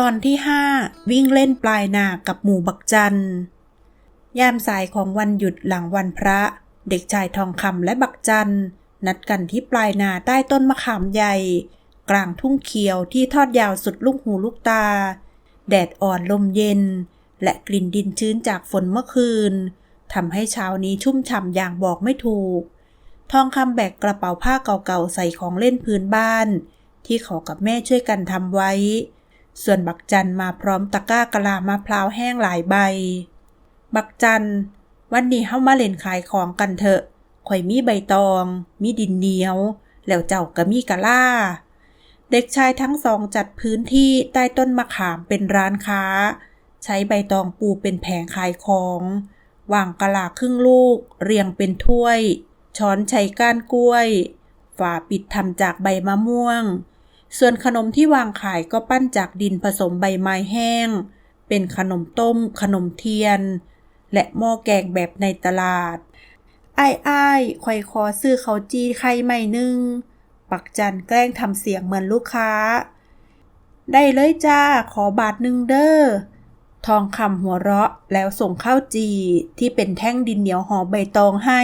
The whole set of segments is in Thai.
ตอนที่ห้าวิ่งเล่นปลายนากับหมู่บักจัน ยามสายของวันหยุดหลังวันพระ เด็กชายทองคำและบักจัน นัดกันที่ปลายนาใต้ต้นมะขามใหญ่ กลางทุ่งเขียวที่ทอดยาวสุดลูกหูลูกตา แดดอ่อนลมเย็น และกลิ่นดินชื้นจากฝนเมื่อคืนทำให้เช้านี้ชุ่มฉ่ำอย่างบอกไม่ถูก ทองคำแบกกระเป๋าผ้าเก่าๆใส่ของเล่นพื้นบ้าน ที่เขากับแม่ช่วยกันทำไว้ ส่วนบักจันมาพร้อมตะกร้ากะลามะพร้าวแห้งหลายใบ บักจัน วันนี้เฮามาเล่นขายของกันเถอะข่อยมีใบตอง มีดินเหนียว แล้วเจ้าก็มีกะล่า เด็กชายทั้งสองจัดพื้นที่ใต้ต้นมะขามเป็นร้านค้า ใช้ใบตองปูเป็นแผงขายของวางกะลาครึ่งลูก เรียงเป็นถ้วย ช้อนใช้ก้านกล้วย ฝาปิดทำจากใบมะม่วง ส่วนขนมที่วางขายก็ปั้นจากดินผสมใบไม้แห้ง เป็นขนมต้ม ขนมเทียน และหม้อแกงแบบในตลาดไอ้ไอ้ายคอยคอซื้อเขาจีไข่ใหม่นึ่ง ปักจันแกล้งทำเสียงเหมือนลูกค้า ได้เลยจ้า ขอบาทหนึ่งเด้อ ทองคำหัวเราะแล้วส่งข้าวจีที่เป็นแท่งดินเหนียวห่อใบตองให้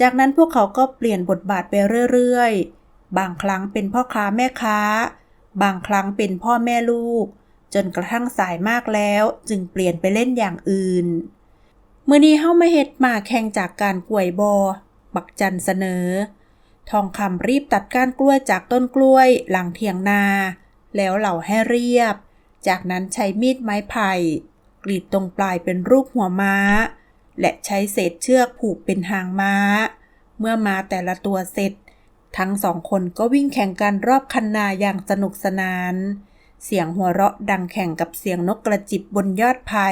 จากนั้นพวกเขาก็เปลี่ยนบทบาทไปเรื่อยๆ บางครั้งเป็นพ่อค้าแม่ค้า บางครั้งเป็นพ่อแม่ลูก จนกระทั่งสายมากแล้วจึงเปลี่ยนไปเล่นอย่างอื่น เมื่อนี้เฮามาเฮ็ดมาแข่งจากการกล้วยบอบักจันเสนอ ทองคำรีบตัดก้านกล้วยจากต้นกล้วยหลังเถียงนา แล้วเหล่าให้เรียบ จากนั้นใช้มีดไม้ไผ่กรีดตรงปลายเป็นรูปหัวม้า และใช้เศษเชือกผูกเป็นหางม้า เมื่อม้าแต่ละตัวเสร็จ ทั้งสองคนก็วิ่งแข่งกันรอบคันนาอย่างสนุกสนาน เสียงหัวเราะดังแข่งกับเสียงนกกระจิบบนยอดไผ่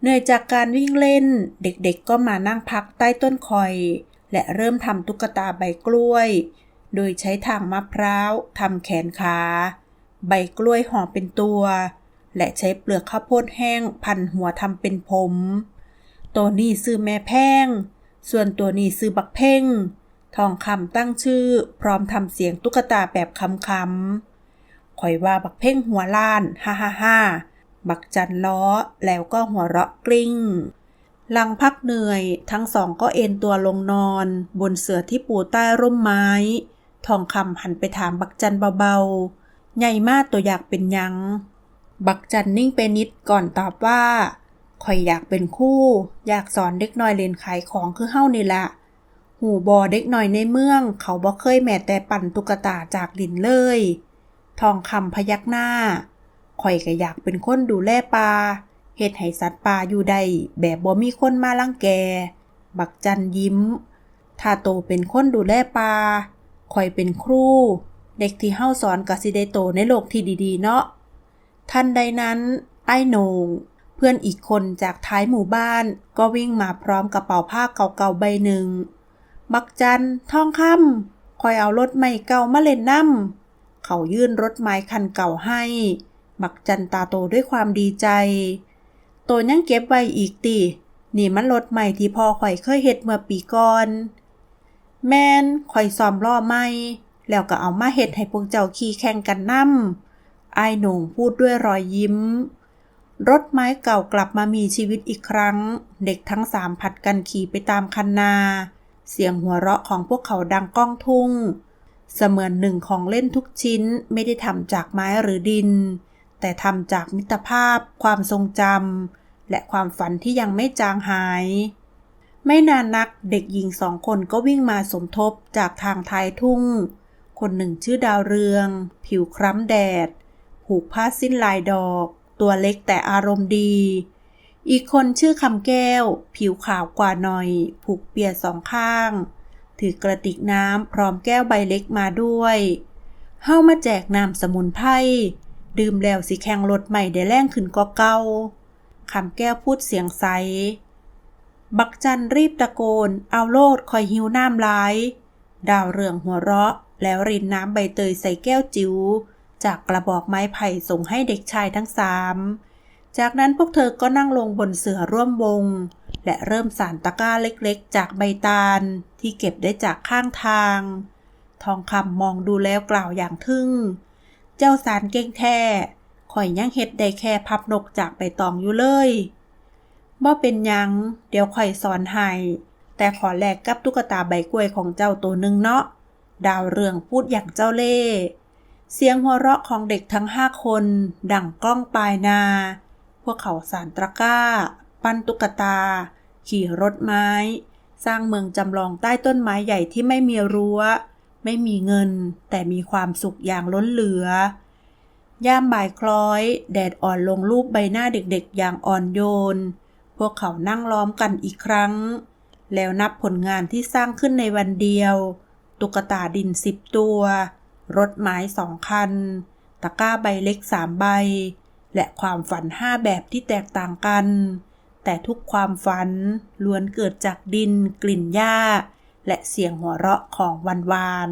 เหนื่อยจากการวิ่งเล่น เด็กๆก็มานั่งพักใต้ต้นคอย และเริ่มทำตุ๊กตาใบกล้วย โดยใช้ทางมะพร้าวทำแขนขา ใบกล้วยห่อเป็นตัว และใช้เปลือกข้าวโพดแห้งพันหัวทำเป็นผม ตัวนี้ซื้อแม่แพง ส่วนตัวนี้ซื้อบักเพ่ง ทองคำตั้งชื่อ พร้อมทำเสียงตุ๊กตาแบบคำๆข่อยว่าบักเพ่งหัวล้าน ฮ่าฮ่าฮ่าบักจันล้อ แล้วก็หัวเราะกริ้ง หลังพักเหนื่อย ทั้งสองก็เอนตัวลงนอน บนเสื่อที่ปูใต้ร่มไม้ ทองคำหันไปถามบักจันเบาๆ ใหญ่มากตัวอยากเป็นยัง บักจันนิ่งไปนิดก่อนตอบว่าข่อยอยากเป็นคู่ อยากสอนเด็กน้อยเรียนขายของคือเฮ้านี่ละ หูบอเด็กหน้อยในเมือง เขาบ่เคยแม้แต่ปั่นตุ๊กตาจากดินเลย ทองคำพยักหน้าข่อยก็อยากเป็นคนดูแลปลาเฮ็ดให้สัตว์ป่าอยู่ได้แบบบ่มีคนมาลังแก บักจันยิ้ม ถ้าโตเป็นคนดูแลปลาข่อยเป็นครู เด็กที่เฮาสอนก็สิได้โตในโลกที่ดีๆ เนาะทันใดนั้น ไอ้โหนงเพื่อนอีกคนจากท้ายหมู่บ้าน ก็วิ่งมาพร้อมกระเป๋าผ้าเก่าๆใบหนึ่ง บักจันทองคำคอยเอารถใหม่เก่ามาเล่นน้ำเขายื่นรถไม้คันเก่าให้ บักจันตาโตด้วยความดีใจ โตยังเก็บไว้อีกตินี่มันรถใหม่ที่พ่อข่อยเคยเฮ็ดเมื่อปีก่อน แม่นข่อยซ้อมล้อใหม่ แล้วก็เอามาเฮ็ดให้พวกเจ้าขี่แข่งกันนำอ้ายโหน่งพูดด้วยรอยยิ้ม รถไม้เก่ากลับมามีชีวิตอีกครั้ง เด็กทั้งสามผัดกันขี่ไปตามคันนา เสียงหัวเราะของพวกเขาดังก้องทุ่ง เสมือนหนึ่งของเล่นทุกชิ้นไม่ได้ทำจากไม้หรือดิน แต่ทำจากมิตรภาพ ความทรงจำและความฝันที่ยังไม่จางหาย ไม่นานนักเด็กหญิงสองคนก็วิ่งมาสมทบจากทางท้ายทุ่ง คนหนึ่งชื่อดาวเรือง ผิวคล้ำแดด ผูกผ้าสิ้นลายดอก ตัวเล็กแต่อารมณ์ดี อีกคนชื่อคำแก้ว ผิวขาวกว่าหน่อย ผูกเปียสองข้าง ถือกระติกน้ำพร้อมแก้วใบเล็กมาด้วยเฮ้ามาแจกน้ำสมุนไพรดื่มแล้วสิแข่งรถใหม่ได้แรงขึ้นก็เก่าคำแก้วพูดเสียงใส บักจันรีบตะโกน เอาโลดคอยหิวน้ำลาย ดาวเรืองหัวเราะ แล้วรินน้ำใบเตยใส่แก้วจิ๋วจากกระบอกไม้ไผ่ส่งให้เด็กชายทั้งสาม จากนั้นพวกเธอก็นั่งลงบนเสื่อร่วมวง และเริ่มสานตะกร้าเล็กๆ จากใบตาลที่เก็บได้จากข้างทาง ทองคำมองดูแล้วกล่าวอย่างทึ่ง เจ้าสารเก่งแท้ข่อยยังเฮ็ดได้แค่พับนกจากใบตองอยู่เลยบ่เป็นยัง เดี๋ยวข่อยสอนให้แต่ขอแลกกับตุ๊กตาใบกล้วยของเจ้าตัวหนึ่งเนาะ ดาวเรืองพูดอย่างเจ้าเล่ห์เสียงหัวเราะของเด็กทั้งห้าคน ดังกล้องปลายนา พวกเขาสารตะกร้า ปั้นตุ๊กตา ขี่รถไม้ สร้างเมืองจำลองใต้ต้นไม้ใหญ่ที่ไม่มีรั้ว ไม่มีเงิน แต่มีความสุขอย่างล้นเหลือย่ามบ่ายคล้อย แดดอ่อนลงรูปใบหน้าเด็กๆ อย่างอ่อนโยน พวกเขานั่งล้อมกันอีกครั้ง แล้วนับผลงานที่สร้างขึ้นในวันเดียว ตุ๊กตาดินสิบตัว รถไม้สองคัน ตะกร้าใบเล็กสามใบ และความฝันห้าแบบที่แตกต่างกัน แต่ทุกความฝันล้วนเกิดจากดิน กลิ่นหญ้า และเสียงหัวเราะของวันวาน